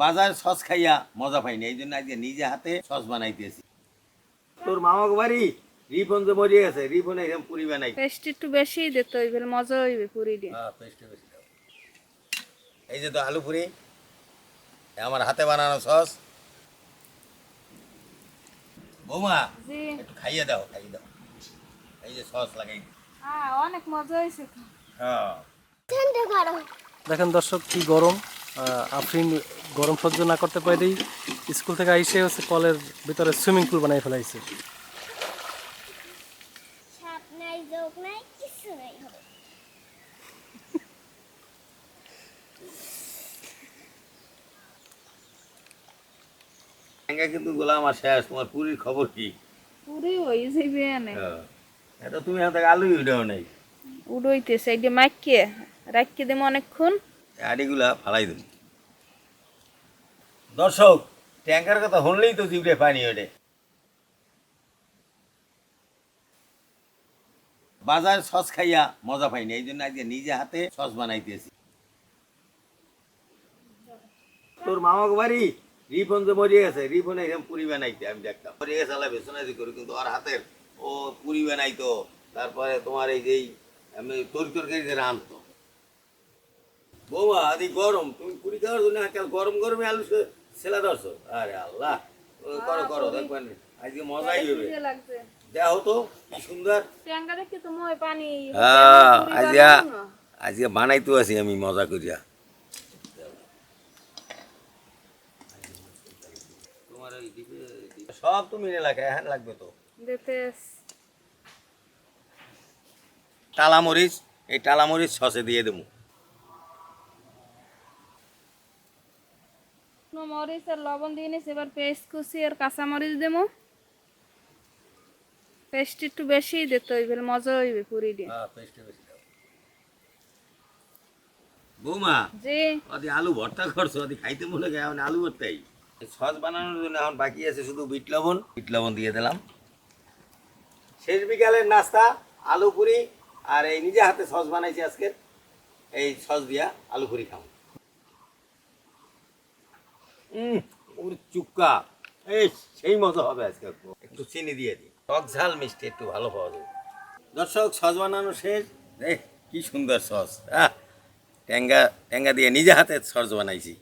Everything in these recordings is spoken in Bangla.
বাজার সস খাইয়া মজা পাইনি এই জন্য আজকে নিজে হাতে সস বানাইতেছি তোর মামাকে বাড়ি রিপন মরিয়ে গেছে রিপন একদম পুরি বানাই। পেস্ট একটু বেশি দিতে হইবে মজা হইবে পুরি দিয়ে। হ্যাঁ পেস্টে বেশি দাও। এই যে তো আলু পুরি আমার হাতে বানানো সস। বৌমা একটু খাইয়ে দাও খাইয়ে দাও। এই যে সস লাগাই। হ্যাঁ অনেক মজা হয়েছে তো। হ্যাঁ। দেখেন দর্শক কি গরম। আফরিন গরম সহ্য না করতে পারি স্কুল থেকে আইসে হচ্ছে কলের ভিতরে সুইমিং পুল বানাই ফেলাইছে। সাপ নাই যোগ নাই কিছু নাই হবে। ঠ্যাঙ্গা কিন্তু গোলাম আর শেষ তোমার পুরীর খবর কি? পুরি হয়ে যাইবে এনে হ্যাঁ। এটা তুমি হাতে আলুই উঠেও নেই। উড়ইতেছে এই যে মাইকে রাখিয়ে দেবো অনেকক্ষণ। আড়িগুলা ফালাই দিন দর্শক, ট্যাঙ্কার কথা শুনলেই তো জিবরে পানি ওঠে। বাজার সস খাইয়া মজা পাইনি, এই জন্য আজকে নিজে হাতে সস বানাইতেছি। তোর মামাকে বাড়ি রিপন যে মরিয়ে গেছে, রিপন একদম পুরি বানাইতে, আমি দেখতাম। মরিয়ে গেছে আলা বেসনাইতে করি, কিন্তু ওর হাতের, ও পুরি বানাইতো। তারপরে তোমার এই যেই আমি তরি তরকারি রাঁধতো। বৌমা আদি গরম। তুমি পুরি খাওয়ার জন্য আজকাল গরম গরমে আলু সে- ছেলা ধরছো। আরে আল্লাহ করো করো দেখবেন আজকে মজাই হবে। দেখো তো কি সুন্দর। হ্যাঁ আজকে আজকে বানাইতো আছি আমি মজা করিয়া। তোমার সব তুমি এলাকায় হ্যাঁ লাগবে তো। দিতে টালা মরিচ এই টালা মরিচ সসে দিয়ে দেবো। শুকনো মরিচ আর লবণ দিয়ে নিস এবার পেস্ট কুচি আর কাঁচা মরিচ দেবো। পেস্ট একটু বেশি দিতে হইবে মজা হইবে পুরি দিয়ে। হ্যাঁ পেস্টে বেশি দাও। বৌমা জি। ওদি আলু ভর্তা করছ ওদি খাইতে মনে গেছে এখন আলু ভর্তাই। সস বানানোর জন্য এখন বাকি আছে শুধু বিট লবণ। বিট লবণ দিয়ে দিলাম। শেষ বিকালের নাস্তা আলু পুরি আর এই নিজে হাতে সস বানাইছি আজকে। এই সস দিয়া আলু পুরি খাও উম, ওর চুক্কা। এই, সেই মতো হবে আজকে। একটু চিনি দিয়ে দিই। টক ঝাল মিষ্টি একটু ভালো পাওয়া যাবে দর্শক, সস বানানো শেষ। দেখ কি সুন্দর সস। হ্যাঁ ট্যাঙ্গা ট্যাঙ্গা দিয়ে নিজে হাতে সস বানাইছি।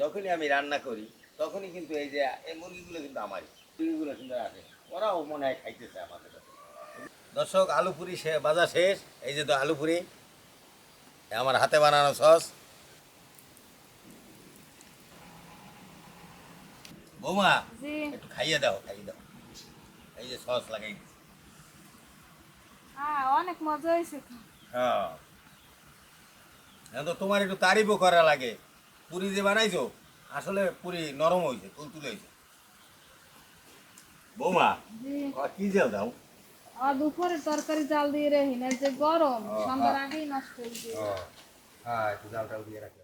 যখনই আমি রান্না করি তখনই কিন্তু এই যে এই মুরগিগুলো কিন্তু আমারই। মুরগিগুলো কিন্তু আসে ওরাও মনে হয় খাইতেছে আমাদের কাছে। দর্শক আলু পুরি সে বাজা শেষ। এই যে তো আলু পুরি আমার হাতে বানানো সস। বৌমা একটু খাইয়ে দাও খাইয়ে দাও। এই যে সস লাগাই। হ্যাঁ অনেক মজা হয়েছে তো। হ্যাঁ। তো তোমার একটু তারিফও করা লাগে। পুরি যে বানাইছো আসলে পুরি নরম হয়েছে তুলতুলে হয়েছে। বৌমা কি জেল দাও? আর দুপুরে তরকারি জাল দিয়ে রেহি না যে গরম সন্ধ্যার। আগেই নষ্ট হয়ে যায় হ্যাঁ একটু জালটাও দিয়ে রাখো।